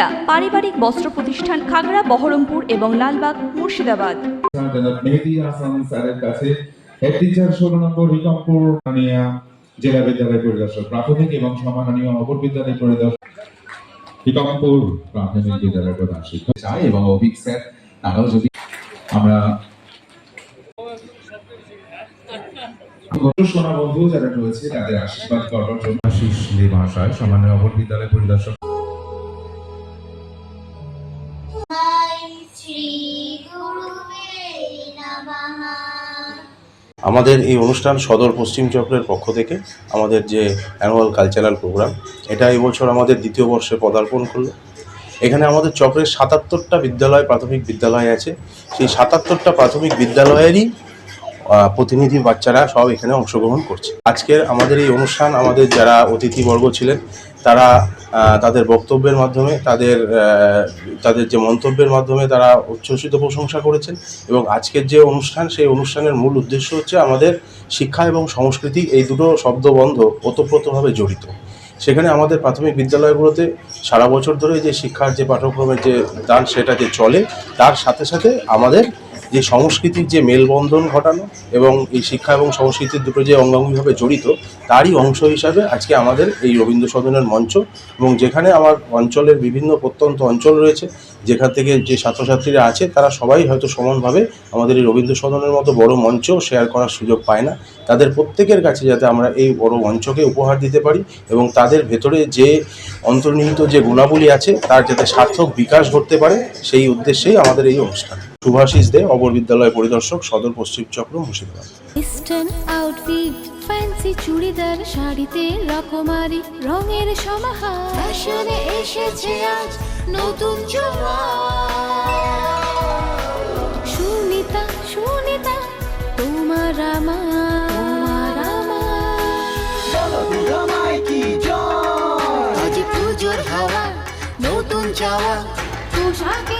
সুনিতা পারিবারিক বস্ত্র প্রতিষ্ঠান খাগড়া বহরমপুর এবং লালবাগ মুর্শিদাবাদ। জনাব মেহেদি হাসান স্যারের কাছে হেড টিচার ষোলো নম্বর হিকমপুর জেলা বিদ্যালয় পরিদর্শক প্রাথমিক এবং সম্মাননীয় অপর বিদ্যালয় পরিদর্শক হিকমপুর প্রাথমিক বিদ্যালয় প্রধান শিক্ষক। চাই এবং অভিক স্যার তারাও যদি আমরা সোনা বন্ধু যারা রয়েছে তাদের আশীর্বাদ করবার জন্য। আশিস সামান্য অপর বিদ্যালয় পরিদর্শক। আমাদের এই অনুষ্ঠান সদর পশ্চিম চক্রের পক্ষ থেকে আমাদের যে অ্যানুয়াল কালচারাল প্রোগ্রাম এটা এবছর আমাদের দ্বিতীয় বর্ষে পদার্পণ করল। এখানে আমাদের চক্রের সাতাত্তরটা বিদ্যালয় প্রাথমিক বিদ্যালয় আছে। সেই সাতাত্তরটা প্রাথমিক বিদ্যালয়েরই প্রতিনিধি বাচ্চারা সব এখানে অংশগ্রহণ করছে। আজকের আমাদের এই অনুষ্ঠান, আমাদের যারা অতিথিবর্গ ছিলেন, তারা তাদের বক্তব্যের মাধ্যমে, তাদের তাদের যে মন্তব্যের মাধ্যমে তারা উচ্ছ্বসিত প্রশংসা করেছেন এবং আজকের যে অনুষ্ঠান, সেই অনুষ্ঠানের মূল উদ্দেশ্য হচ্ছে আমাদের শিক্ষা এবং সংস্কৃতি এই দুটো শব্দবন্ধ ওতপ্রোতভাবে জড়িত। সেখানে আমাদের প্রাথমিক বিদ্যালয়গুলোতে সারা বছর ধরে যে শিক্ষার যে পাঠ্যক্রমের যে দান সেটা যে চলে, তার সাথে সাথে আমাদের যে সংস্কৃতির যে মেলবন্ধন ঘটানো এবং এই শিক্ষা এবং সংস্কৃতির দুটো যে অঙ্গাঙ্গিভাবে জড়িত, তারই অংশ হিসাবে আজকে আমাদের এই রবীন্দ্র সদনের মঞ্চ এবং যেখানে আমার অঞ্চলের বিভিন্ন প্রত্যন্ত অঞ্চল রয়েছে, যেখান থেকে যে ছাত্রছাত্রীরা আছে, তারা সবাই হয়তো সমানভাবে আমাদের এই রবীন্দ্র সদনের মতো বড় মঞ্চ শেয়ার করার সুযোগ পায় না। তাদের প্রত্যেকের কাছে যাতে আমরা এই বড় মঞ্চকে উপহার দিতে পারি এবং তাদের ভেতরে যে অন্তর্নিহিত যে গুণাবলী আছে, তার যাতে সার্থক বিকাশ ঘটতে পারে, সেই উদ্দেশ্যেই আমাদের এই অনুষ্ঠান। শুভাশিস দে অবর বিদ্যালয় পরিদর্শক সদর পশ্চিম চক্র Murshidabad. Western outfit fancy churidar শাড়িতে রকমারি রঙের সমাহার। ফ্যাশনে এসেছে আজ নতুন সুনিতা সুনিতা তোমার আমার। আমার। আজ পুজোর হাওয়া নতুন চাওয়া। পোশাকের